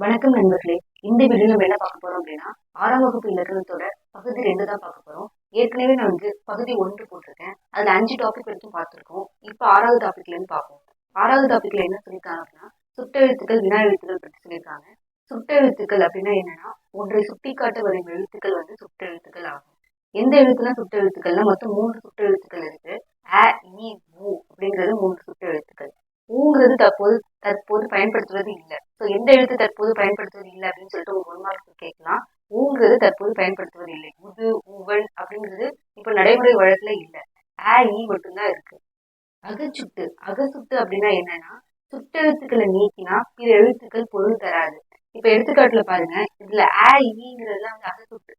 வணக்கம் நண்பர்களே. இந்த வீடியோ நம்ம என்ன பார்க்க போறோம் அப்படின்னா ஆறாம் வகுப்பு இலக்கணத்தோட பகுதி ரெண்டு தான் பார்க்க போறோம். ஏற்கனவே நான் வந்து பகுதி ஒன்று போட்டிருக்கேன். அதுல அஞ்சு டாபிக் வரைக்கும் பார்த்துருக்கோம். இப்போ ஆறாவது டாபிக்ல இருந்து பார்ப்போம். ஆறாவது டாபிக்ல என்ன சொல்லியிருக்காங்க அப்படின்னா சுட்டெழுத்துக்கள் வினா எழுத்துக்கள் பற்றி சொல்லியிருக்காங்க சுட்டெழுத்துக்கள் அப்படின்னா என்னன்னா ஒன்றை சுட்டி காட்ட வரும் எழுத்துக்கள் வந்து சுட்டெழுத்துக்கள் ஆகும். எந்த எழுத்துலாம் சுட்டெழுத்துக்கள்னா மொத்தம் மூன்று சுட்டெழுத்துக்கள் இருக்கு. அ இ உ அப்படிங்கிறது மூன்று சுட்டெழுத்துக்கள். ஊங்கிறது தற்போது தற்போது பயன்படுத்துவது இல்லை. ஸோ எந்த எழுத்து தற்போது பயன்படுத்துவது இல்லை அப்படின்னு சொல்லிட்டு ஒரு ஒரு மார்க் கேட்கலாம். ஊங்கிறது தற்போது பயன்படுத்துவது இல்லை. உது உவன் அப்படிங்கிறது இப்போ நடைமுறை வழக்கில் இல்லை. ஆ ஈ மட்டும்தான் இருக்கு. அகச்சுட்டு அகசுட்டு அப்படின்னா என்னன்னா சுட்டெழுத்துக்களை நீக்கினா பிற எழுத்துக்கள் பொருள் தராது. இப்ப எடுத்துக்காட்டுல பாருங்க. இதுல ஆ ஈங்கிறதுலாம் வந்து அகசுட்டு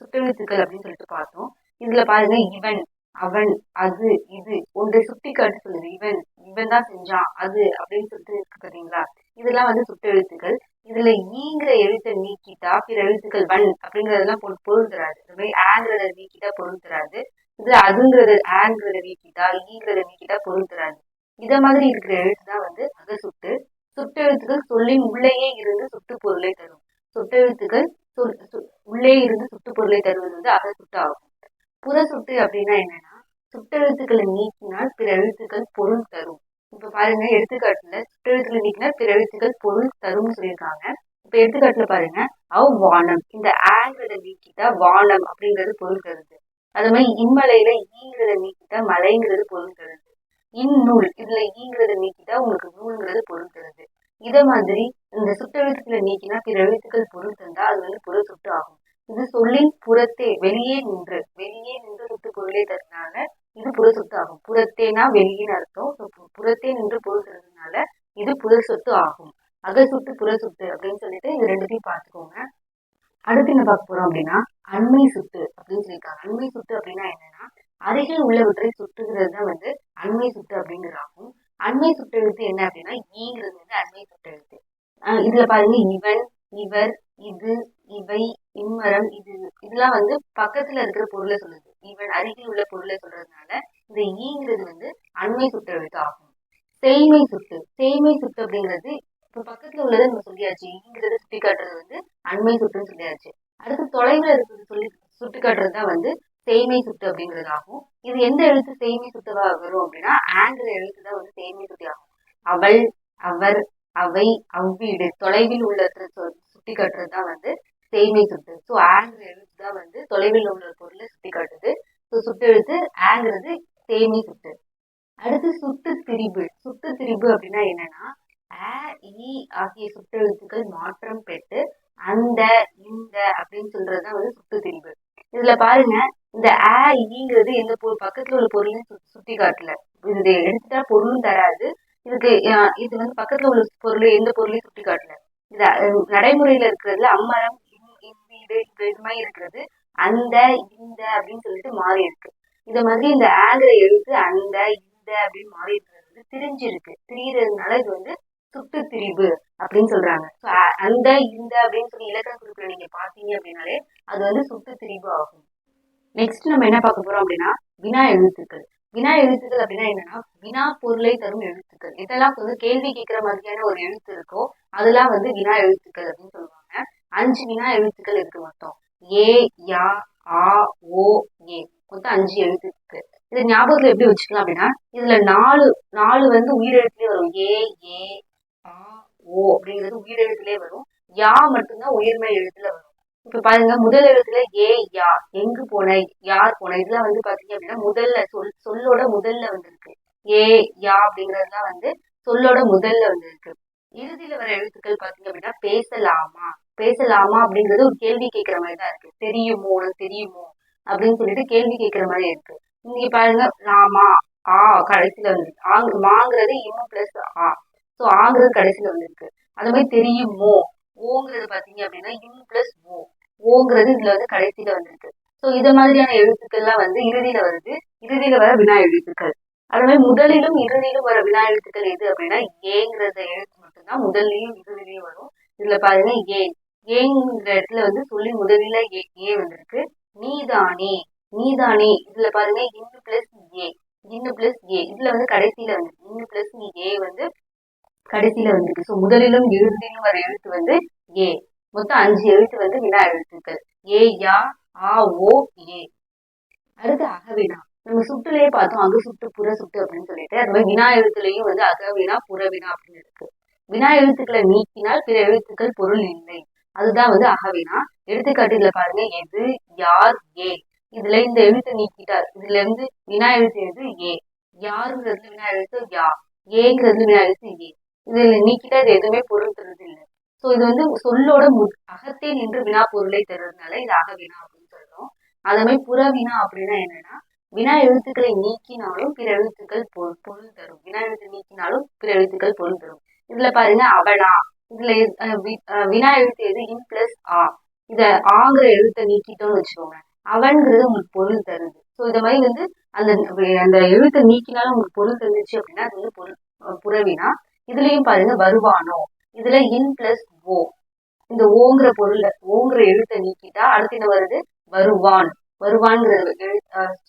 சுட்டெழுத்துக்கள் அப்படின்னு சொல்லிட்டு பார்த்தோம். இதுல பாருங்க இவன். அவன் அது இது ஒன்றை சுட்டி காட்டு சொல்லுது. இவன் இவன் தான் செஞ்சான் அது அப்படின்னு சொல்லிட்டு இருக்கு பார்த்தீங்களா இதெல்லாம் வந்து சுட்டெழுத்துக்கள் இதுல ஈங்கிற எழுத்தை நீக்கிட்டா பிற எழுத்துக்கள் வன் அப்படிங்கறதெல்லாம் பொருள் பொருள் தராது இந்த மாதிரி ஆங்கிறத நீக்கிட்டா பொருள் தராது இதுல அதுங்கிறத ஆங்கிறத நீக்கிட்டா ஈங்கிறத நீக்கிட்டா பொருள் தராது இத மாதிரி இருக்கிற எழுத்து தான் வந்து அகசுட்டு சுட்டெழுத்துக்கள் சொல்லின் உள்ளேயே இருந்து சுட்டு பொருளை தரும். சுட்டெழுத்துக்கள் சொல் உள்ளே இருந்து சுட்டு பொருளை தருவது வந்து அகசுட்டு ஆகும் புற சுட்டு அப்படின்னா என்னன்னா சுட்டெழுத்துக்களை நீக்கினால் பிற எழுத்துக்கள் பொருள் தரும். இப்ப பாருங்க எடுத்துக்காட்டுல சுட்டெழுத்துக்களை நீக்கினால் பிற எழுத்துக்கள் பொருள் தரும்னு சொல்லியிருக்காங்க. இப்ப எடுத்துக்காட்டுல பாருங்க அவ் வானம். இந்த ஆங்கிறத நீக்கிட்டா வானம் அப்படிங்கிறது பொருள் தருது. அது மாதிரி இம்மலையில ஈங்கிறத நீக்கிட்டா மலைங்கிறது பொருள் தருது. இந்நூல் இதுல ஈங்கிறத நீக்கிட்டா உங்களுக்கு நூல்ங்கிறது பொருள் தருது. இதை மாதிரி இந்த சுட்டெழுத்துக்களை நீக்கினா பிற எழுத்துக்கள் பொருள் தந்தா அது வந்து புற சுட்டு ஆகும். இது சொல்லின் புறத்தே வெளியே நின்று வெளியே நின்று சுட்டு பொருளே தருனால இது புற சொத்து ஆகும் புறத்தேனா வெளியேன்னு அர்த்தம். பு- புறத்தே நின்று பொருள் தருறதுனால இது புற சொத்து ஆகும். அகசுட்டு புற சுட்டு அப்படின்னு சொல்லிட்டு இது ரெண்டுத்தையும் பார்த்துக்கோங்க. அடுத்து என்ன பார்க்க போறோம் அப்படின்னா அண்மை சுட்டு அப்படின்னு சொல்லியிருக்காங்க. அண்மை சுட்டு அப்படின்னா என்னன்னா அருகில் உள்ளவற்றை சுட்டுகிறது தான் வந்து அண்மை சுட்டு அப்படிங்கிறது ஆகும் அண்மை சுட்டு எழுத்து என்ன அப்படின்னா ஈங்கிறது வந்து அண்மை சுட்டெழுத்து இதுல பாருங்க இவன் இவர் இது இவை இம்மரம் இது இதெல்லாம் வந்து பக்கத்துல இருக்கிற பொருளை சொல்லுது. இவன் அருகில் உள்ள பொருளை சொல்றதுனால இந்த ஈங்கிறது வந்து அண்மை சுட்டு ஆகும் செய்மை சுட்டு செய்மை சுட்டு அப்படிங்கிறது இப்ப பக்கத்துல உள்ளதை நம்ம சொல்லியாச்சு. ஈங்கிறத சுட்டி காட்டுறது வந்து அண்மை சுட்டுன்னு சொல்லியாச்சு. அடுத்து தொலைவில் இருக்கிறது சொல்லி சுட்டு காட்டுறது தான் வந்து செய்மை சுட்டு அப்படிங்கிறது ஆகும் இது எந்த எழுத்து செய்மை சுட்டுவா வரும் அப்படின்னா ஆங்கிற எழுத்து தான் வந்து செய்மை சுட்டி ஆகும். அவள் அவர் அவை அவ்வீடு தொலைவில் உள்ள சுட்டி காட்டுறது தான் வந்து சேமிக்கிறது சுட்டு. ஸோ ஆங்கிற எழுத்து தான் வந்து தொலைவில் உள்ள பொருளை சுட்டி காட்டுது. ஸோ சுட்டு எழுத்து ஆங்கிறது செய்மை சுட்டு. அடுத்து சுட்டு திரிபு. சுட்டு திரிபு அப்படின்னா என்னன்னா ஆ இ ஆகிய சுட்டெழுத்துக்கள் மாற்றம் பெற்று அந்த இந்த அப்படின்னு சொல்றதுதான் வந்து சுட்டு திரிபு. இதுல பாருங்க இந்த ஆ இங்கிறது எந்த பக்கத்துல உள்ள பொருளையும் சு- சுட்டி காட்டல. இது எடுத்துட்டா பொருளும் தராது. இதுக்கு இது வந்து பக்கத்துல உள்ள பொருள் எந்த பொருளையும் சுட்டி காட்டல. இது நடைமுறையில இருக்கிறதுல அம்மரம் இது இது மாதிரி இருக்கிறது. அந்த இந்த அப்படின்னு சொல்லிட்டு மாறி இருக்கு. இந்த மாதிரி இந்த ஆங்கிற எழுத்து அந்த இந்த அப்படின்னு மாறி இருக்கிறது வந்து திரிஞ்சிருக்கு. திரியிறதுனால இது வந்து சுட்டு திரிவு அப்படின்னு சொல்றாங்க. அ- அந்த இந்த அப்படின்னு சொல்லி இலக்கண குறிப்புல நீங்க பாத்தீங்க அப்படின்னாலே அது வந்து சுட்டு திரிவு ஆகும். நெக்ஸ்ட் நம்ம என்ன பார்க்க போறோம் அப்படின்னா வினா எழுத்துக்கள். வினா எழுத்துக்கள் அப்படின்னா என்னன்னா வினா பொருளை தரும் எழுத்துக்கள். இதெல்லாம் வந்து கேள்வி கேட்கிற மாதிரியான ஒரு எழுத்து இருக்கோ அதெல்லாம் வந்து வினா எழுத்துக்கள் அப்படின்னு சொல்லுவாங்க. அஞ்சு வினா எழுத்துக்கள் இருக்கு மொத்தம். ஏ யா ஆ ஓ ஏ. மொத்தம் அஞ்சு எழுத்து இருக்கு இது ஞாபகத்துல எப்படி வச்சுக்கலாம் அப்படின்னா இதுல நாலு நாலு வந்து உயிரெழுத்துலயே வரும். ஏ ஏ ஆ ஓ அப்படிங்கிறது உயிரெழுத்துலயே வரும். யா மட்டும்தான் உயிர்மை எழுத்துல வரும். இப்ப பாருங்க முதல் எழுத்துல ஏ யா எங்கு போன யார் போன? இதெல்லாம் வந்து பாத்தீங்க அப்படின்னா முதல்ல சொல் சொல்லோட முதல்ல வந்திருக்கு. ஏ யா அப்படிங்கறதுலாம் வந்து சொல்லோட முதல்ல வந்திருக்கு. இறுதியில வர எழுத்துக்கள் பாத்தீங்க அப்படின்னா பேசலாமா? பேசலாமா அப்படிங்கிறது ஒரு கேள்வி கேட்கிற மாதிரி தான் இருக்கு. தெரியுமோ? உனக்கு தெரியுமோ? அப்படின்னு சொல்லிட்டு கேள்வி கேட்கிற மாதிரி இருக்கு. இங்க பாருங்க லாமா ஆ கடைசியில வந்து ஆங் மாங்கிறது இம்மு பிளஸ் ஆ. ஸோ ஆங்கிறது கடைசியில வந்திருக்கு. அது மாதிரி தெரியுமோ? ஓங்கிறது பாத்தீங்க அப்படின்னா இம் பிளஸ் ஓ. ஓங்கிறது இதுல வந்து கடைசியில வந்திருக்கு. ஸோ இது மாதிரியான எழுத்துக்கள்லாம் வந்து இறுதியில வருது. இறுதியில வர வினா எழுத்துக்கள். அது மாதிரி முதலிலும் இறுதியிலும் வர வினா எழுத்துக்கள் எது அப்படின்னா ஏங்கிறத எழுத்து மட்டும்தான். முதல்லையும் இறுதியிலையும் வரும். இதுல பாருங்க ஏன். ஏங்கிற இடத்துல வந்து சொல்லி முதலில ஏ ஏ வந்திருக்கு. நீதானே நீதானே. இதுல பாருங்க இன்னு பிளஸ் ஏ. இன்னு பிளஸ் ஏ. இதுல வந்து கடைசியில வந்து இன்னு பிளஸ் ஏ வந்து கடைசியில வந்திருக்கு. ஸோ முதலிலும் இறுதியிலும் வர எழுத்து வந்து ஏ. மொத்தம் அஞ்சு எழுத்து வந்து வினா எழுத்துக்கள். ஏ யா ஆ ஓ ஏ. அடுத்து அகவினா. நம்ம சுட்டுலயே பார்த்தோம் அகு சுட்டு புற சுட்டு அப்படின்னு சொல்லிட்டு. அது மாதிரி வினா எழுத்துலையும் வந்து அகவினா புறவினா அப்படின்னு இருக்கு. வினா எழுத்துக்களை நீக்கினால் பிற எழுத்துக்கள் பொருள் இல்லை. அதுதான் வந்து அகவினா. எடுத்துக்காட்டுல பாருங்க எது யார் ஏ. இதுல இந்த எழுத்தை நீக்கிட்டார். இதுல இருந்து வினா எழுத்து எது ஏ. யாருங்கிறது வினா எழுத்து யா. ஏங்கிறது வினா எழுத்து ஏ. இதுல நீக்கிட்டா இது எதுவுமே பொருள் தருது இல்லை. சோ இது வந்து சொல்லோட மு- அகத்தே நின்று வினா பொருளை தருறதுனால இது அகவினா அப்படின்னு சொல்றோம். அதே மாதிரி புறவினா அப்படின்னா என்னன்னா வினா எழுத்துக்களை நீக்கினாலும் பிற எழுத்துக்கள் பொ- பொருள் தரும். வினா எழுத்து நீக்கினாலும் பிற எழுத்துக்கள் பொருள் தரும். இதுல பாருங்க அவனா. இதுல எது- வினா எழுத்து எது இன் பிளஸ் ஆ இத ஆங்கிற எழுத்தை நீக்கிட்டோம்னு வச்சுக்கோங்க. அவன்கிறது உங்களுக்கு பொருள் தருது. ஸோ இந்த மாதிரி வந்து அந்த அந்த எழுத்தை நீக்கினாலும் உங்களுக்கு பொருள் தந்துச்சு அப்படின்னா அது வந்து பொருள் புறவினா இதுலயும் பாருங்க வருவானோ. இதுல இன் பிளஸ் ஓ இந்த ஓங்கிற பொருள்ல ஓங்கிற எழுத்தை நீக்கிட்டா அடுத்து என்ன வருது? வருவான். வருவான்ங்கிற எழு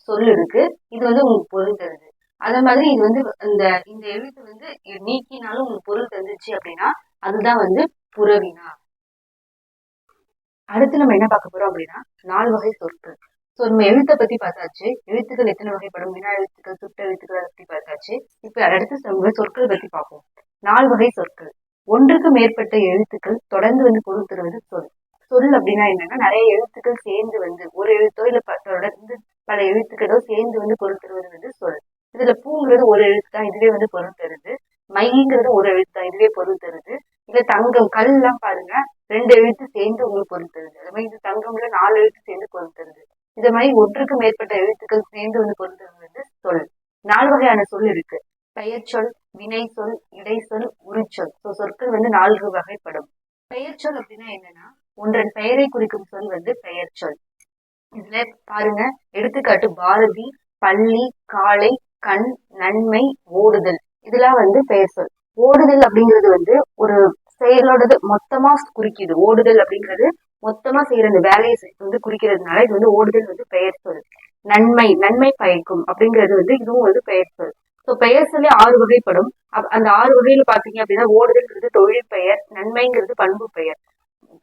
சொல் இருக்கு. இது வந்து உங்களுக்கு பொருள் தருது. அதே மாதிரி இது வந்து இந்த இந்த எழுத்து வந்து நீக்கினாலும் உங்களுக்கு பொருள் தந்துச்சு அப்படின்னா அதுதான் வந்து புறவினா. அடுத்து நம்ம என்ன பார்க்க போறோம் அப்படின்னா நாலு வகை சொற்கள். ஸோ நம்ம எழுத்தை பத்தி பார்த்தாச்சு. எழுத்துக்கள் எத்தனை வகைப்படும்? வினா எழுத்துக்கள் சுட்ட எழுத்துக்கள் அதை பத்தி பார்த்தாச்சு. இப்போ அடுத்து நம்ம சொற்கள் பத்தி பார்ப்போம். நாலு வகை சொற்கள். ஒன்றுக்கு மேற்பட்ட எழுத்துக்கள் தொடர்ந்து வந்து பொருள் தருவது சொல். சொல் அப்படின்னா என்னன்னா நிறைய எழுத்துக்கள் சேர்ந்து வந்து ஒரு எழுத்தோ இல்ல ப- தொடர்ந்து பல எழுத்துக்களோ சேர்ந்து வந்து பொருள் தருவது வந்து சொல். இதுல பூங்கிறது ஒரு எழுத்து தான் இதுவே வந்து பொருள் தருது. மைங்கிறது ஒரு எழுத்து தான் இதுவே பொருள் தருது. இந்த தங்கம் கல் எல்லாம் பாருங்க. ரெண்டு எழுத்து சேர்ந்து உங்களுக்கு பொருள் தருது. அது மாதிரி இது தங்கம்ல நாலு எழுத்து சேர்ந்து பொருள் தருது. இது மாதிரி ஒன்றுக்கு மேற்பட்ட எழுத்துக்கள் சேர்ந்து வந்து பொருள் தருவது சொல். நாலு வகையான சொல் இருக்கு. பெயர் சொல் வினை சொல் இடைச்சொல் உரிச்சொல் ஸோ சொற்கள் வந்து நான்கு வகைப்படும். பெயர் சொல் அப்படின்னா என்னன்னா ஒன்றன் பெயரை குறிக்கும் சொல் வந்து பெயர் சொல். இதுல பாருங்க எடுத்துக்காட்டு பாரதி பள்ளி காளை கண் நன்மை ஓடுதல். இதெல்லாம் வந்து பெயர் சொல். ஓடுதல் அப்படிங்கிறது வந்து ஒரு செயலோடது மொத்தமா குறிக்குது. ஓடுதல் அப்படிங்கிறது மொத்தமா செய்யற அந்த வேலையை வந்து குறிக்கிறதுனால இது வந்து ஓடுதல் வந்து பெயர் சொல். நன்மை நன்மை பயக்கும் அப்படிங்கிறது வந்து இதுவும் வந்து பெயர் சொல். ஸோ பெயர் சொல்லி ஆறு வகைப்படும். அந்த ஆறு வகையில பாத்தீங்க அப்படின்னா ஓடுதல்ங்கிறது தொழில் பெயர் நன்மைங்கிறது பண்பு பெயர்.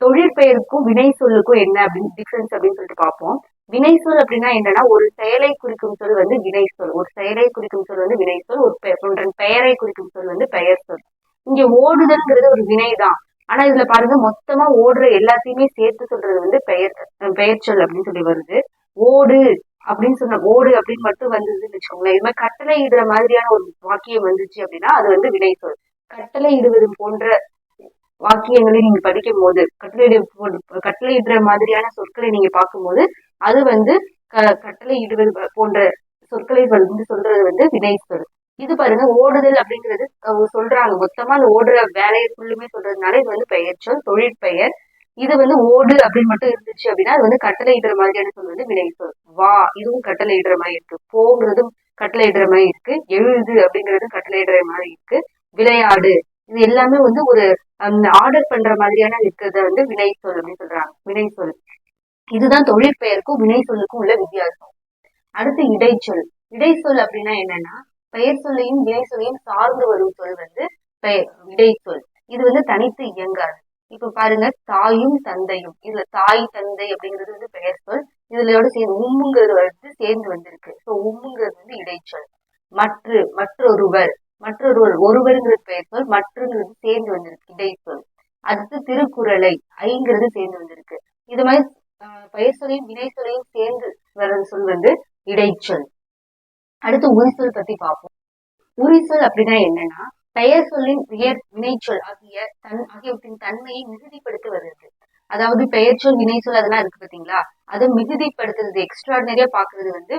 தொழிற்பெயருக்கும் வினை சொல்லுக்கும் என்ன அப்படின்னு டிஃபரன்ஸ் அப்படின்னு சொல்லிட்டு பார்ப்போம் வினை சொல் அப்படின்னா என்னன்னா ஒரு செயலை குறிக்கும் சொல் வந்து வினை சொல். ஒரு செயலை குறிக்கும் சொல் வந்து வினை சொல். ஒரு ஒன்றன் பெயரை குறிக்கும் சொல் வந்து பெயர் சொல். இங்க ஓடுதல்ங்கிறது ஒரு வினைதான். ஆனா இதுல பாருங்க மொத்தமா ஓடுற எல்லாத்தையுமே சேர்த்து சொல்றது வந்து பெயர் பெயர்ச்சொல் அப்படின்னு சொல்லி வருது. ஓடு அப்படின்னு சொன்ன ஓடு அப்படின்னு மட்டும் வந்ததுன்னு வச்சுக்கோங்களேன். இது மாதிரி கட்டளை இடுற மாதிரியான ஒரு வாக்கியம் வந்துச்சு அப்படின்னா அது வந்து வினை சொல். கட்டளை இடுவது போன்ற வாக்கியங்களை நீங்க படிக்கும் போது கட்டளை கட்டளையிடுற மாதிரியான சொற்களை நீங்க பார்க்கும்போது அது வந்து க- கட்டளை இடுவது போன்ற சொற்களை வந்து சொல்றது வந்து வினை சொல். இது பாருங்க ஓடுதல் அப்படிங்கிறது அவங்க சொல்றாங்க. மொத்தமா அந்த ஓடுற வேலையை ஃபுல்லுமே சொல்றதுனால இது வந்து பெயர் சொல் தொழிற்பெயர். இது வந்து ஓடு அப்படின்னு மட்டும் இருந்துச்சு அப்படின்னா அது வந்து கட்டளை இடுற மாதிரியான சொல் வந்து வினை சொல். வா இதுவும் கட்டளை இடுற மாதிரி இருக்கு. போங்கிறதும் கட்டளை இடுற மாதிரி இருக்கு. எழுது அப்படிங்கிறதும் கட்டளை இடுற மாதிரி இருக்கு. விளையாடு. இது எல்லாமே வந்து ஒரு ஆர்டர் பண்ற மாதிரியான இருக்கிறத வந்து வினை சொல் அப்படின்னு சொல்றாங்க. வினை சொல். இதுதான் தொழிற்பெயருக்கும் வினை சொல்லுக்கும் உள்ள வித்தியாசம். அடுத்து இடைச்சொல். இடைச்சொல் அப்படின்னா என்னன்னா பெயர் சொல்லையும் வினை சொல்லையும் சார்ந்து வரும் சொல் வந்து பெயர் இடைச்சொல் இது வந்து தனித்து இயங்காது. இப்ப பாருங்க தாயும் தந்தையும். இதுல தாய் தந்தை அப்படிங்கிறது வந்து பெயர் சொல். இதுலயோட சேர்ந்து உம்முங்கிறது வந்து சேர்ந்து வந்திருக்கு. ஸோ உம்முங்கிறது வந்து இடைச்சொல். மற்று மற்றொருவர். மற்றொருவர் ஒருவருங்கிறது பெயர் சொல். மற்றங்கிறது சேர்ந்து வந்திருக்கு இடைச்சொல். அடுத்து திருக்குறளை ஐங்கிறது சேர்ந்து வந்திருக்கு. இது மாதிரி பெயர் சொல்லையும் வினை சொல்லையும் சேர்ந்து வர்றது சொல் வந்து இடைச்சொல். அடுத்து உரிசொல் பத்தி பார்ப்போம். உரிசொல் அப்படின்னா என்னன்னா பெயர் சொல்லின் உயர் வினைச்சொல் ஆகிய தன் ஆகியவற்றின் தன்மையை மிகுதிப்படுத்தி வருது அதாவது பெயர் சொல் வினைச்சொல் அதெல்லாம் இருக்கு பாத்தீங்களா அதை மிகுதிப்படுத்துறது எக்ஸ்ட்ராடினரியா பாக்குறது வந்து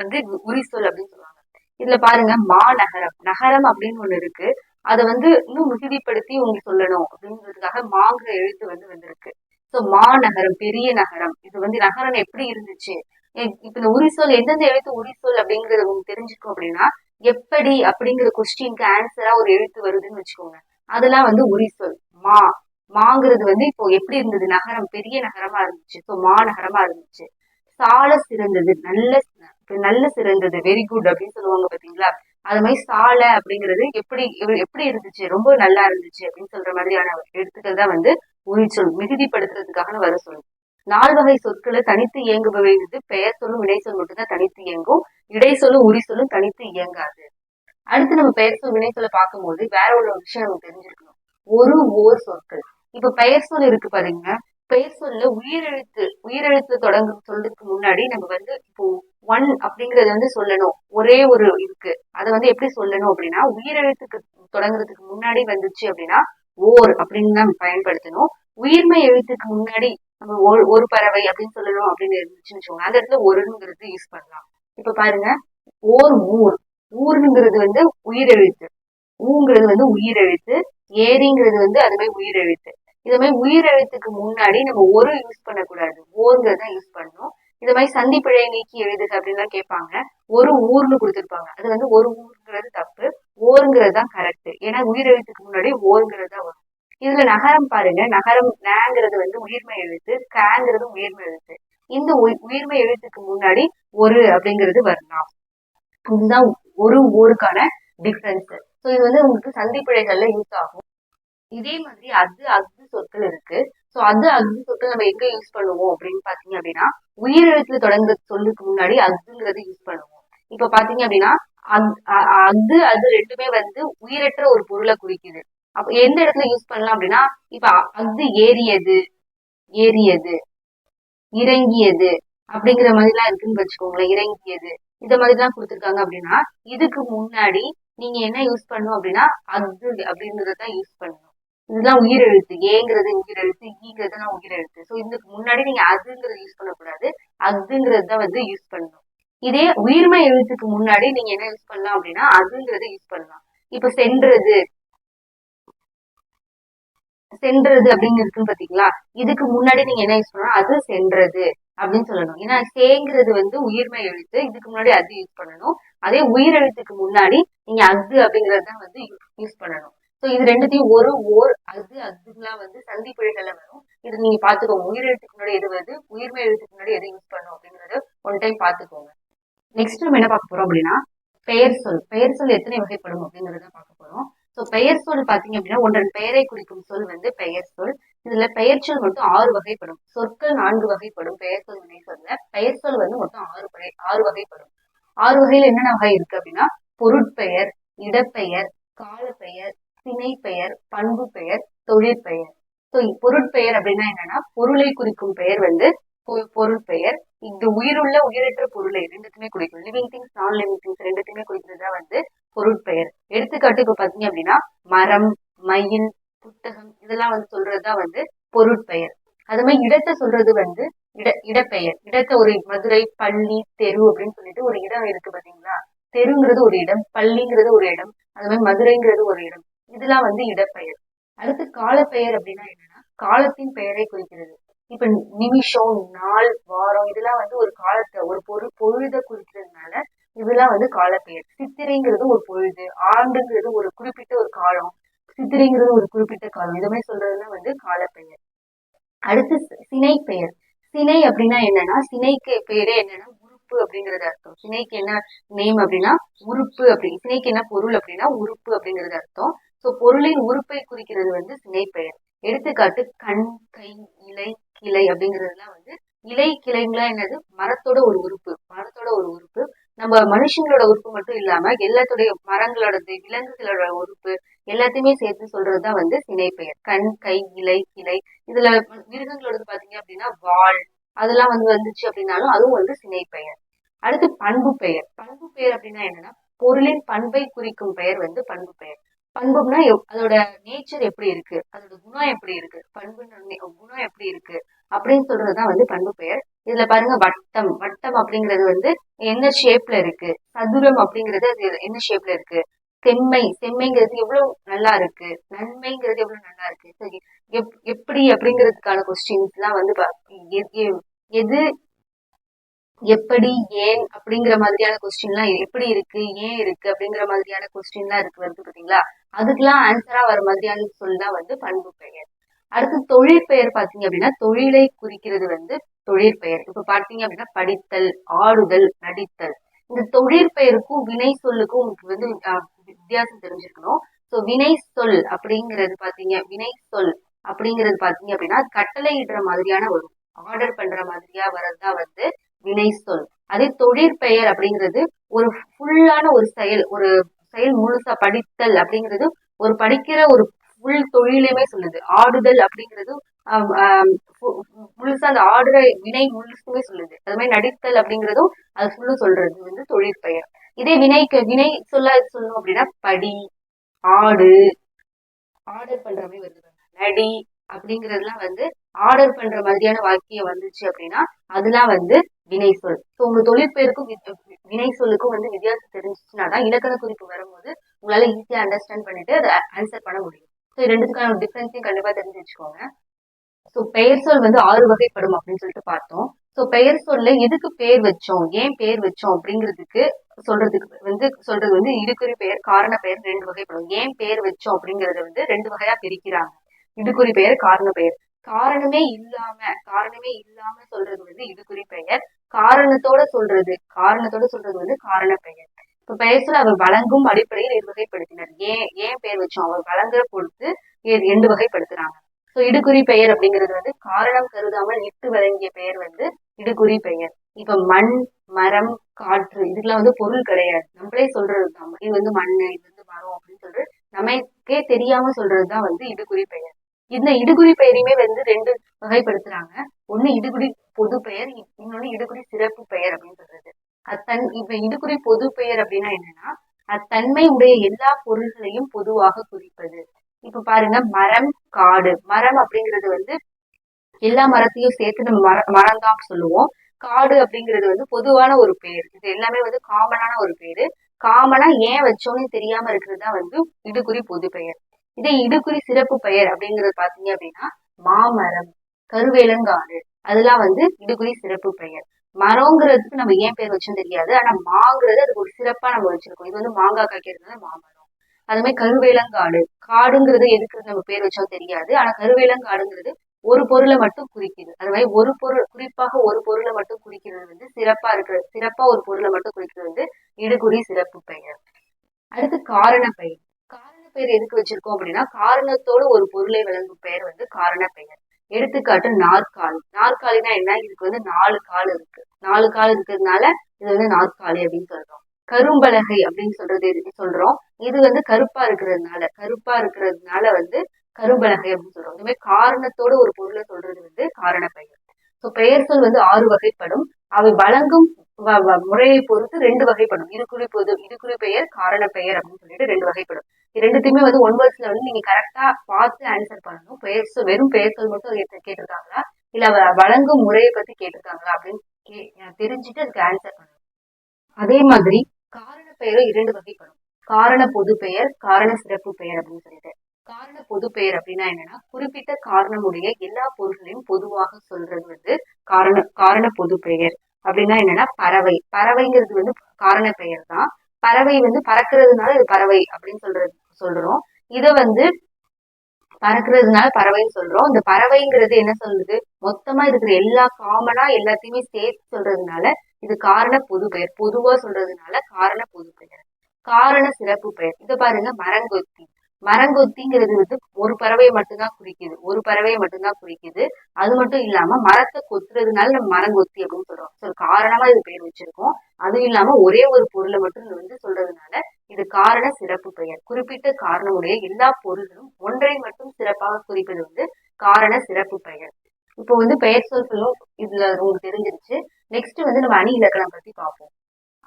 வந்து உரிசொல் அப்படின்னு சொல்லுவாங்க. இதுல பாருங்க மாநகரம் நகரம். அப்படின்னு ஒண்ணு இருக்கு. அதை வந்து இன்னும் மிகுதிப்படுத்தி உங்களுக்கு சொல்லணும் அப்படிங்கிறதுக்காக மாங்கிற எழுத்து வந்து வந்திருக்கு. ஸோ மாநகரம் பெரிய நகரம். இது வந்து நகரம் எப்படி இருந்துச்சு? இப்ப இந்த உரிசொல் எந்தெந்த எழுத்து உரிசொல் அப்படிங்கறது உங்களுக்கு தெரிஞ்சுக்கும் அப்படின்னா எப்படி அப்படிங்கிற கொஸ்டினுக்கு ஆன்சரா ஒரு எழுத்து வருதுன்னு வச்சுக்கோங்க. அதெல்லாம் வந்து உரிசொல் மா. மாங்கிறது வந்து இப்போ எப்படி இருந்தது? நகரம் பெரிய நகரமா இருந்துச்சு. ஸோ மாநகரமா இருந்துச்சு. சால சிறந்தது நல்ல நல்ல சிறந்தது வெரி குட் அப்படின்னு சொல்லுவாங்க பாத்தீங்களா? அது மாதிரி சாலை அப்படிங்கிறது எப்படி எப்படி இருந்துச்சு? ரொம்ப நல்லா இருந்துச்சு அப்படின்னு சொல்ற மாதிரியான எழுத்துக்கள் தான் வந்து உரிச்சொல் மிகுதிப்படுத்துறதுக்காக வர சொல். நால் வகை சொற்களை தனித்து இயங்குபவை பெயர் சொல்லும் வினை சொல் மட்டும்தான் தனித்து இயங்கும். இடை சொல்லும் உரி சொல்லும் தனித்து இயங்காது. அடுத்து நம்ம பெயர் சொல் வினை சொல்ல பார்க்கும்போது வேற ஒரு விஷயம் நமக்கு தெரிஞ்சிருக்கணும். ஒரு ஓர் சொற்கள். இப்ப பெயர் சொல் இருக்கு பாருங்க. பெயர் சொல்ல உயிரெழுத்து உயிரெழுத்து தொடங்கு சொல்றதுக்கு முன்னாடி நம்ம வந்து இப்போ ஒன் அப்படிங்கறது வந்து சொல்லணும். ஒரே ஒரு இருக்கு. அதை வந்து எப்படி சொல்லணும் அப்படின்னா உயிரெழுத்துக்கு தொடங்குறதுக்கு முன்னாடி வந்துச்சு அப்படின்னா ஓர் அப்படின்னு தான் பயன்படுத்தணும். உயிர்மை எழுத்துக்கு முன்னாடி நம்ம ஒரு ஒரு பறவை அப்படின்னு சொல்லணும் அப்படின்னு இருந்துச்சுன்னு வச்சுக்கோங்க. அந்த இடத்துல ஒருங்கிறது யூஸ் பண்ணலாம். இப்ப பாருங்க ஓர் ஊர். ஊருங்கிறது வந்து உயிரெழுத்து. ஊங்கிறது வந்து உயிரெழுத்து. ஏரிங்கிறது வந்து அது மாதிரி உயிரெழுத்து. இது மாதிரி உயிரெழுத்துக்கு முன்னாடி நம்ம ஒரு யூஸ் பண்ணக்கூடாது. ஓர்ங்கிறத யூஸ் பண்ணணும். இது மாதிரி சந்திப்பிழை நீக்கி எழுதுக அப்படின்லாம் கேட்பாங்க. ஒரு ஊர்னு கொடுத்துருப்பாங்க. அது வந்து ஒரு ஊருங்கிறது தப்பு. ஓருங்கிறது தான் கரெக்ட் ஏன்னா உயிரெழுத்துக்கு முன்னாடி ஓருங்கிறது தான் வரும். இதுல நகரம் பாருங்க. நகரம் நேங்கிறது வந்து உயிர்மை எழுத்து கேங்கிறது உயிர்மை எழுத்து. இந்த உயிர்மை எழுத்துக்கு முன்னாடி ஒரு அப்படிங்கிறது வரலாம் இதுதான் ஒரு ஊருக்கான டிஃப்ரென்ஸ் ஸோ இது வந்து உங்களுக்கு சந்திப்பிழைகள்ல யூஸ் ஆகும். இதே மாதிரி அது அஃது சொற்கள் இருக்கு. ஸோ அது அஃது சொற்கள் நம்ம எங்க யூஸ் பண்ணுவோம் அப்படின்னு பாத்தீங்க அப்படின்னா உயிர் எழுத்துல தொடங்குற சொல்லுக்கு முன்னாடி அதுங்கிறது யூஸ் பண்ணுவோம். இப்ப பாத்தீங்க அப்படின்னா அது அது ரெண்டுமே வந்து உயிரற்ற ஒரு பொருளை குறிக்குது. அப்ப எந்த இடத்துல யூஸ் பண்ணலாம் அப்படின்னா இப்ப அது ஏறியது ஏறியது இறங்கியது அப்படிங்கிற மாதிரி எல்லாம் இருக்குன்னு வச்சுக்கோங்களேன் இறங்கியது. இந்த மாதிரி எல்லாம் கொடுத்துருக்காங்க அப்படின்னா இதுக்கு முன்னாடி நீங்க என்ன யூஸ் பண்ணும் அப்படின்னா அது அப்படின்றதான் யூஸ் பண்ணணும். இதுதான் உயிரெழுத்து ஏங்கிறது உயிரெழுத்து ஈங்கிறதுலாம் உயிரெழுத்து. ஸோ இதுக்கு முன்னாடி நீங்க அதுங்கிறது யூஸ் பண்ணக்கூடாது. அதுங்கிறது தான் வந்து யூஸ் பண்ணணும். இதே உயிர்மை எழுத்துக்கு முன்னாடி நீங்க என்ன யூஸ் பண்ணலாம் அப்படின்னா அதுங்கிறத யூஸ் பண்ணலாம். இப்ப சென்றது சென்றது அப்படின்னு இருக்குன்னு பாத்தீங்களா? இதுக்கு முன்னாடி நீங்க என்ன யூஸ் பண்ணணும்? அது சென்றது அப்படின்னு சொல்லணும். ஏன்னா சேங்கிறது வந்து உயிர்மை எழுத்து. இதுக்கு முன்னாடி அது யூஸ் பண்ணணும். அதே உயிர் எழுத்துக்கு முன்னாடி நீங்க அது அப்படிங்கறது வந்து யூஸ் பண்ணணும். ஸோ இது ரெண்டுத்தையும் ஒரு ஓர் அது அதுலாம் வந்து சந்தி பிழைகள்ல வரும். இது நீங்க பாத்துக்கோங்க. உயிர் எழுத்துக்கு முன்னாடி எது வருது? உயிர்மை எழுத்துக்கு முன்னாடி எது யூஸ் பண்ணும் அப்படிங்கறது ஒன் டைம் பாத்துக்கோங்க. நெக்ஸ்ட் நம்ம என்ன பார்க்க போறோம் அப்படின்னா பெயர் சொல். பெயர் சொல் எத்தனை வகைப்படும் அப்படிங்கறத பார்க்க போறோம். ஸோ பெயர் சொல் பார்த்தீங்க அப்படின்னா ஒன்றன் பெயரை குறிக்கும் சொல் வந்து பெயர் சொல். இதுல பெயர் சொல் மட்டும் ஆறு வகைப்படும். சொற்கள் நான்கு வகைப்படும். பெயர் சொல் வினை சொல்ல. பெயர் சொல் வந்து மொத்தம் ஆறு வகை ஆறு வகைப்படும். ஆறு வகையில் என்னென்ன வகை இருக்கு அப்படின்னா பொருட்பெயர் இடப்பெயர் காலப்பெயர் திணை பெயர் பண்பு பெயர் தொழிற்பெயர். ஸோ பொருட்பெயர் அப்படின்னா என்னன்னா பொருளை குறிக்கும் பெயர் வந்து பொருள் பெயர் இந்த உயிருள்ள உயிரற்ற பொருளை ரெண்டுத்துமே குறிக்கும். லிவிங் திங்ஸ் நான் லிவிங் திங்ஸ் ரெண்டுத்துமே குறிக்கிறது தான் வந்து பொருட்பெயர். எடுத்துக்காட்டு இப்ப பாத்தீங்க அப்படின்னா மரம் மயில் புத்தகம் இதெல்லாம் வந்து சொல்றதுதான் வந்து பொருட்பெயர். அது மாதிரி இடத்தை சொல்றது வந்து இட இடப்பெயர். இடத்தை ஒரு மதுரை பள்ளி தெரு அப்படின்னு சொல்லிட்டு ஒரு இடம் இருக்கு பாத்தீங்களா? தெருங்கிறது ஒரு இடம் பள்ளிங்கிறது ஒரு இடம் அது மாதிரி மதுரைங்கிறது ஒரு இடம். இதெல்லாம் வந்து இடப்பெயர். அடுத்து காலப்பெயர் அப்படின்னா என்னன்னா காலத்தின் பெயரை குறிக்கிறது. இப்ப நிமிஷம் நாள் வாரம் இதெல்லாம் வந்து ஒரு காலத்தை ஒரு பொரு பொழுத குறிக்கிறதுனால இதெல்லாம் வந்து காலப்பெயர் சித்திரைங்கிறது ஒரு பொழுது ஆண்டுங்கிறது ஒரு குறிப்பிட்ட ஒரு காலம் சித்திரைங்கிறது ஒரு குறிப்பிட்ட காலம். இந்த மாதிரி சொல்றதுலாம் வந்து காலப்பெயர். அடுத்து சினை பெயர் சினை அப்படின்னா என்னன்னா சினைக்கு பெயரே என்னன்னா உறுப்பு அப்படிங்கறது அர்த்தம். சினைக்கு என்ன நேம் அப்படின்னா உறுப்பு அப்படி சினைக்கு என்ன பொருள் அப்படின்னா உறுப்பு அப்படிங்கிறது அர்த்தம். ஸோ பொருளின் உறுப்பை குறிக்கிறது வந்து சினை பெயர் எடுத்துக்காட்டு கண் கை இலை கிளை அப்படிங்கிறதுலாம் வந்து இலை கிளைங்களா என்னது? மரத்தோட ஒரு உறுப்பு. மரத்தோட ஒரு உறுப்பு. நம்ம மனுஷங்களோட உறுப்பு மட்டும் இல்லாம எல்லாத்துடைய மரங்களோடது விலங்குகளோட உறுப்பு எல்லாத்தையுமே சேர்த்து சொல்றதுதான் வந்து சினைப்பெயர். கண் கை இலை கிளை இதுல மிருகங்களோடது பாத்தீங்க அப்படின்னா வால் அதெல்லாம் வந்து வந்துச்சு அப்படின்னாலும் அதுவும் வந்து சினைப்பெயர். அடுத்து பண்பு பெயர். பண்பு பெயர் அப்படின்னா என்னன்னா பொருளின் பண்பை குறிக்கும் பெயர் வந்து பண்பு பெயர். பண்புனா அதோட நேச்சர் எப்படி இருக்கு? அதோட குணம் எப்படி இருக்கு? பண்பு குணம் எப்படி இருக்கு? அப்படின்னு சொல்றதுதான் வந்து பண்பு பெயர். இதுல பாருங்க வட்டம். வட்டம் அப்படிங்கிறது வந்து என்ன ஷேப்ல இருக்கு? சதுரம் அப்படிங்கிறது அது என்ன ஷேப்ல இருக்கு? செம்மை. செம்மைங்கிறது எவ்வளவு நல்லா இருக்கு? நன்மைங்கிறது எவ்வளவு நல்லா இருக்கு? சரி. எப்படி அப்படிங்கிறதுக்கான கொஸ்டின்ஸ் எல்லாம் வந்து எது எப்படி ஏன் அப்படிங்கிற மாதிரியான கொஸ்டின்லாம் எப்படி இருக்கு? ஏன் இருக்கு? அப்படிங்கிற மாதிரியான கொஸ்டின்லாம் இருக்கு வருது பாத்தீங்களா? அதுக்கெல்லாம் ஆன்சரா வர மாதிரியான சொல் தான் வந்து பண்பு பெயர். அடுத்து தொழிற்பெயர் பாத்தீங்க அப்படின்னா தொழிலை குறிக்கிறது வந்து தொழிற்பெயர் இப்ப பாத்தீங்க அப்படின்னா படித்தல் ஆடுதல் நடித்தல். இந்த தொழிற்பெயருக்கும் வினை சொல்லுக்கும் உங்களுக்கு வந்து வித்தியாசம் தெரிஞ்சிருக்கணும். ஸோ வினை சொல் அப்படிங்கிறது பாத்தீங்க வினை சொல் அப்படிங்கிறது பாத்தீங்க அப்படின்னா கட்டளையிடுற மாதிரியான வரும் ஆர்டர் பண்ற மாதிரியா வர்றதுதான் வந்து வினை சொல். அதே தொழிற்பெயர் அப்படிங்கிறது ஒரு ஃபுல்லான ஒரு செயல் ஒரு செயல் முழுசா படித்தல் அப்படிங்கிறது ஒரு படிக்கிற ஒரு உள் தொழிலையுமே சொல்லுது. ஆடுதல் அப்படிங்கிறது முழுசா அந்த ஆடுற வினை முழுசுமே சொல்லுது. அது மாதிரி நடித்தல் அப்படிங்கிறதும் அது ஃபுல்லு சொல்றது வந்து தொழிற்பெயர் இதே வினைக்கு வினை சொல்ல சொல்லணும் அப்படின்னா படி ஆடு ஆர்டர் பண்ற மாதிரி வருது நடி அப்படிங்கறதுலாம் வந்து ஆர்டர் பண்ற மாதிரியான வாக்கியம் வந்துச்சு அப்படின்னா அதெல்லாம் வந்து வினை சொல். ஸோ உங்க தொழிற்பெயருக்கும் வி- வினை சொல்லுக்கும் வந்து வித்தியாசம் தெரிஞ்சிச்சுன்னா தான் இலக்கண குறிப்பு வரும்போது உங்களால ஈஸியா அண்டர்ஸ்டாண்ட் பண்ணிட்டு அதை ஆன்சர் பண்ண முடியும். ஸோ ரெண்டுக்கான டிஃப்ரென்ஸையும் கண்டிப்பாக தெரிஞ்சு வச்சுக்கோங்க. ஸோ பெயர் சொல் வந்து ஆறு வகைப்படும் அப்படின்னு சொல்லிட்டு பார்த்தோம். ஸோ பெயர் சொல்ல எதுக்கு பேர் வச்சோம்? ஏன் பேர் வச்சோம்? அப்படிங்கிறதுக்கு சொல்றதுக்கு வந்து சொல்றது வந்து இடுக்குறி பெயர் காரண பெயர் ரெண்டு வகைப்படும். ஏன் பேர் வச்சோம்? அப்படிங்கறத வந்து ரெண்டு வகையா பிரிக்கிறாங்க. இடுக்குறி பெயர் காரண பெயர். காரணமே இல்லாம காரணமே இல்லாம சொல்றது வந்து இடுக்குறி பெயர். காரணத்தோட சொல்றது காரணத்தோட சொல்றது வந்து காரண பெயர். இப்ப அவர் வழங்கும் அடிப்படையில் இரு வகைப்படுத்தினர். ஏன் ஏன் பெயர் வச்சோம்? அவர் வழங்குற பொறுத்து ரெண்டு வகைப்படுத்துறாங்க. ஸோ இடுகுறி பெயர் அப்படிங்கிறது வந்து காரணம் கருதாமல் இட்டு வழங்கிய பெயர் வந்து இடுகுறி பெயர். இப்ப மண் மரம் காற்று இதுக்கெல்லாம் வந்து பொருள் கிடையாது. நம்மளே சொல்றது தான் இது வந்து மண் இது வந்து மரம் அப்படின்னு சொல்றது நமக்கே தெரியாம சொல்றதுதான் வந்து இடுகுறி பெயர். இந்த இடுகுறி பெயரையுமே வந்து ரெண்டு வகைப்படுத்துறாங்க. ஒண்ணு இடுகுறி பொது பெயர் இ- இன்னொன்னு இடுகுறி சிறப்பு பெயர் அப்படின்னு சொல்றது. அத்தன் இப்ப இடுகுறி பொது பெயர் அப்படின்னா என்னன்னா அத்தன்மை உடைய எல்லா பொருள்களையும் பொதுவாக குறிப்பது. இப்ப பாருங்க மரம் காடு. மரம் அப்படிங்கிறது வந்து எல்லா மரத்தையும் சேர்த்து நம்ம மர மரம் தான் சொல்லுவோம். காடு அப்படிங்கிறது வந்து பொதுவான ஒரு பேர் இது எல்லாமே வந்து காமனான ஒரு பேரு காமனா ஏன் வச்சோன்னு தெரியாம இருக்கிறது தான் வந்து இடுகுறி பொது பெயர். இதே இடுகுறி சிறப்பு பெயர் அப்படிங்கிறது பாத்தீங்க அப்படின்னா மாமரம் கருவேலங்காடு. அதெல்லாம் வந்து இடுகுறி சிறப்பு பெயர். மரங்கிறதுக்கு நம்ம ஏன் பேர் வச்சோம் தெரியாது. ஆனா மாங்கிறது அதுக்கு ஒரு சிறப்பா நம்ம வச்சிருக்கோம். இது வந்து மாங்காய் காய்க்கிறதுனால மாமரம். அது மாதிரி கருவேலங்காடு. காடுங்கிறது எதுக்கு நம்ம பேர் வச்சோம் தெரியாது. ஆனா கருவேலங்காடுங்கிறது ஒரு பொருளை மட்டும் குறிக்குது. அது மாதிரி ஒரு பொருள் குறிப்பாக ஒரு பொருளை மட்டும் குறிக்கிறது வந்து சிறப்பா இருக்கிறது சிறப்பா ஒரு பொருளை மட்டும் குறிக்கிறது வந்து இடுகுறி சிறப்பு பெயர். அடுத்து காரண பெயர் காரண பெயர் எதுக்கு வச்சிருக்கோம் அப்படின்னா காரணத்தோடு ஒரு பொருளை விளங்கும் பெயர் வந்து காரண பெயர் எடுத்துக்காட்டு நாற்காலி. நாற்காலினா என்ன? இதுக்கு வந்து நாலு கால் இருக்கு. நாலு கால் இருக்கிறதுனால இது வந்து நாற்காலி அப்படின்னு சொல்றோம். கரும்பலகை அப்படின்னு சொல்றது எதுக்கு சொல்றோம்? இது வந்து கருப்பா இருக்கிறதுனால. கருப்பா இருக்கிறதுனால வந்து கரும்பலகை அப்படின்னு சொல்றோம். இந்த மாதிரி காரணத்தோட ஒரு பொருளை சொல்றது வந்து காரண பெயர் ஸோ பெயர் சொல் வந்து ஆறு வகைப்படும். அவை வழங்கும் வ- வ- முறையை பொறுத்து ரெண்டு வகைப்படும். இது பொது இது பெயர் காரண பெயர் அப்படின்னு சொல்லிட்டு ரெண்டு வகைப்படும். இது ரெண்டுத்தையுமே வந்து ஒன் வேர்ட்ஸ்ல வந்து நீங்க கரெக்டா பார்த்து ஆன்சர் பண்ணணும். பெயர் வெறும் பெயர் சொல் மட்டும் கேட்டிருக்காங்களா? இல்ல வழங்கும் முறையை பத்தி கேட்டிருக்காங்களா அப்படின்னு கே- தெரிஞ்சுட்டு அதுக்கு ஆன்சர் பண்ணணும். அதே மாதிரி காரண பெயரும் இரண்டு வகைப்படும். காரண பொது பெயர் காரண சிறப்பு பெயர் அப்படின்னு சொல்லிட்டு. காரண பொது பெயர் அப்படின்னா என்னன்னா குறிப்பிட்ட காரணமுடைய எல்லா பொருள்களையும் பொதுவாக சொல்றது வந்து காரண காரண பொது பெயர். அப்படின்னா என்னன்னா பறவை. பறவைங்கிறது வந்து காரண பெயர் தான் பறவை வந்து பறக்கிறதுனால இது பறவை அப்படின்னு சொல்றது சொல்றோம். இதை வந்து பறக்கிறதுனால பறவைன்னு சொல்றோம். இந்த பறவைங்கிறது என்ன சொல்லுது? மொத்தமா இருக்கிற எல்லா காமனா எல்லாத்தையுமே சேர்த்து சொல்றதுனால இது காரண பொது பெயர். பொதுவா சொல்றதுனால காரண பொது பெயர். காரண சிறப்பு பெயர். இதை பாருங்க மரங்கொத்தி. மரங்கொத்திங்கிறது வந்து ஒரு பறவையை மட்டும்தான் குறிக்குது. ஒரு பறவையை மட்டும்தான் குறிக்குது. அது மட்டும் இல்லாம மரத்தை கொத்துறதுனால நம்ம மரங்கொத்தி அப்படின்னு சொல்றோம். ஸோ காரணமா இது பெயர் வச்சிருக்கோம். அதுவும் இல்லாம ஒரே ஒரு பொருளை மட்டும் இது வந்து சொல்றதுனால இது காரண சிறப்பு பெயர். குறிப்பிட்ட காரணமுடைய எல்லா பொருள்களும் ஒன்றை மட்டும் சிறப்பாக குறிப்பது வந்து காரண சிறப்பு பெயர். இப்போ வந்து பெயர் சொல் சொல்லும் இதுல உங்களுக்கு தெரிஞ்சிருச்சு. நெக்ஸ்ட் வந்து நம்ம அணி இலக்கணம் பத்தி பார்ப்போம்.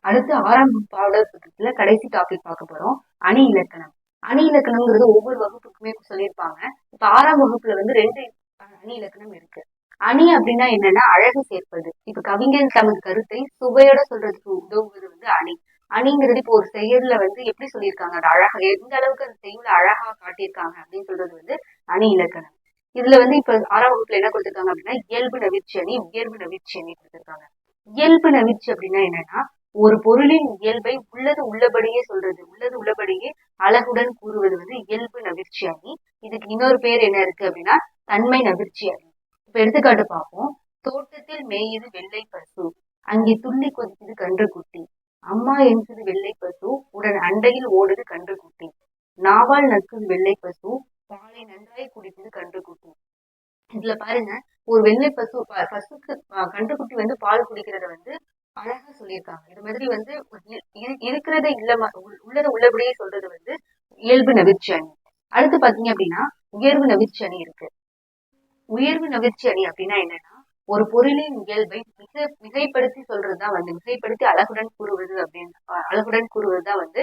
அடுத்து ஆறாம் பாடல் புத்தகத்துல கடைசி டாபிக் பார்க்க போறோம். அணி இலக்கணம். அணி இலக்கணம்ங்கிறது ஒவ்வொரு வகுப்புக்குமே சொல்லியிருப்பாங்க. இப்ப ஆறாம் வகுப்புல வந்து ரெண்டு அணி இலக்கணம் இருக்கு. அணி அப்படின்னா என்னன்னா அழகு சேர்ப்பது. இப்ப கவிஞர் தமது கருத்தை சுவையோட சொல்றதுக்கு உதவுவது வந்து அணி. அணிங்கிறது இப்போ ஒரு செயல்ல வந்து எப்படி சொல்லியிருக்காங்க? அது அழகா எந்த அளவுக்கு அந்த செயல அழகா காட்டியிருக்காங்க அப்படின்னு சொல்றது வந்து அணி இலக்கணம். இதுல வந்து இப்ப ஆறாம் வகுப்புல என்ன கொடுத்திருக்காங்க அப்படின்னா இயல்பு நவிர்ச்சி அணி உயர்வு நவிர்ச்சி அணி கொடுத்திருக்காங்க. இயல்பு நவிர்ச்சி அப்படின்னா என்னன்னா ஒரு பொருளின் இயல்பை உள்ளது உள்ளபடியே சொல்றது. உள்ளது உள்ளபடியே அழகுடன் கூறுவது வந்து இயல்பு நவிர்ச்சி அணி இதுக்கு இன்னொரு பேர் என்ன இருக்கு அப்படின்னா தன்மை நவிர்ச்சி அணி இப்ப எடுத்துக்காட்டு பார்ப்போம். தோட்டத்தில் மேயுது வெள்ளை பசு அங்கே துள்ளி கொதிக்குது கன்று குட்டி. அம்மா என்கிறது வெள்ளை பசு உடன் அண்டையில் ஓடுது கன்று குட்டி. நாவால் நக்குது வெள்ளை பசு பாலை நன்றாய் குடிக்குது கன்று குட்டி. இதுல பாருங்க ஒரு வெள்ளை பசு ப- பசுக்கு கன்றுக்குட்டி வந்து பால் குடிக்கிறத வந்து அழகா சொல்லியிருக்காங்க. இது மாதிரி வந்து இருக்கிறத இல்லமா உள்ளத உள்ளபடியே சொல்றது வந்து இயல்பு நவிர்ச்சி அணி. அடுத்து பாத்தீங்க அப்படின்னா உயர்வு நவிர்ச்சி அணி இருக்கு. உயர்வு நவிர்ச்சி அணி அப்படின்னா என்னன்னா ஒரு பொருளின் இயல்பை மிக மிகைப்படுத்தி சொல்றதுதான் வந்து மிகைப்படுத்தி அழகுடன் கூறுவது அப்படின்னு அழகுடன் கூறுவதுதான் வந்து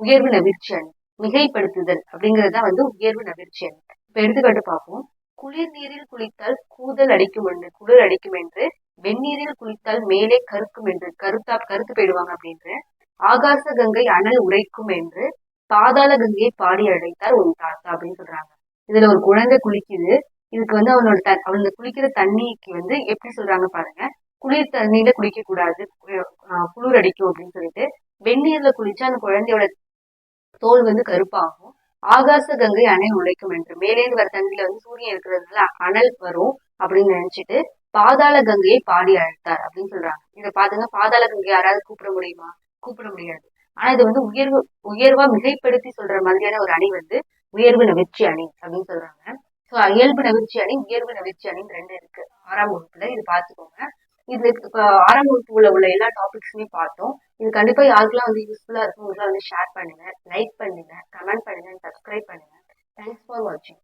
உயர்வு நவிர்ச்சி அணி. மிகைப்படுத்துதல் அப்படிங்கறது தான் வந்து உயர்வு நவிர்ச்சி அணி. இப்ப எடுத்துக்காட்டு பார்ப்போம். குளிர் நீரில் குளித்தால் கூதல் அடிக்கும் என்று குளிர் அடிக்கும் என்று வெந்நீரில் குளித்தால் மேலே கருக்கும் என்று கருத்தா கருத்து போயிடுவாங்க அப்படின்ற ஆகாச கங்கை அனல் உரைக்கும் என்று பாதாள கங்கையை பாடி அழைத்தார் ஒரு தாத்தா அப்படின்னு சொல்றாங்க. இதுல ஒரு குழந்தை குளிக்குது. இதுக்கு வந்து அவனோட த அவனுக்கு குளிக்கிற தண்ணிக்கு வந்து எப்படி சொல்றாங்க பாருங்க. குளிர் தண்ணியில குளிக்க கூடாது குளிர் அடிக்கும் அப்படின்னு சொல்லிட்டு வெந்நீர்ல குளிச்சா அந்த குழந்தையோட தோல் வந்து கருப்பாகும். ஆகாச கங்கை அணை உழைக்கும் என்று மேலேந்து வர தண்ணியில வந்து சூரியன் இருக்கிறதுல அனல் வரும் அப்படின்னு நினைச்சிட்டு பாதாள கங்கையை பாடி அழைத்தார் அப்படின்னு சொல்றாங்க. இதை பாத்துங்க பாதாள கங்கை யாராவது கூப்பிட முடியுமா? கூப்பிட முடியாது. ஆனா இது வந்து உயர்வு உயர்வா மிகைப்படுத்தி சொல்ற மாதிரியான ஒரு அணி வந்து உயர்வு நவிர்ச்சி அணி அப்படின்னு சொல்றாங்க. சோ இயல்பு நவிர்ச்சி அணி உயர்வு நவிர்ச்சி அணின்னு ரெண்டு இருக்கு. ஆறாம் வகுப்புல இது பாத்துக்கோங்க. இது இப்போ ஆறாம் வகுப்புல உள்ள எல்லா டாபிக்ஸுமே பார்த்தோம். இது கண்டிப்பா யாருக்கெல்லாம் வந்து யூஸ்ஃபுல்லா இருக்கும் வந்து ஷேர் பண்ணுங்க லைக் பண்ணுங்க கமெண்ட் பண்ணுங்க சப்ஸ்கிரைப் பண்ணுங்க. தேங்க்ஸ் ஃபார் வாட்சிங்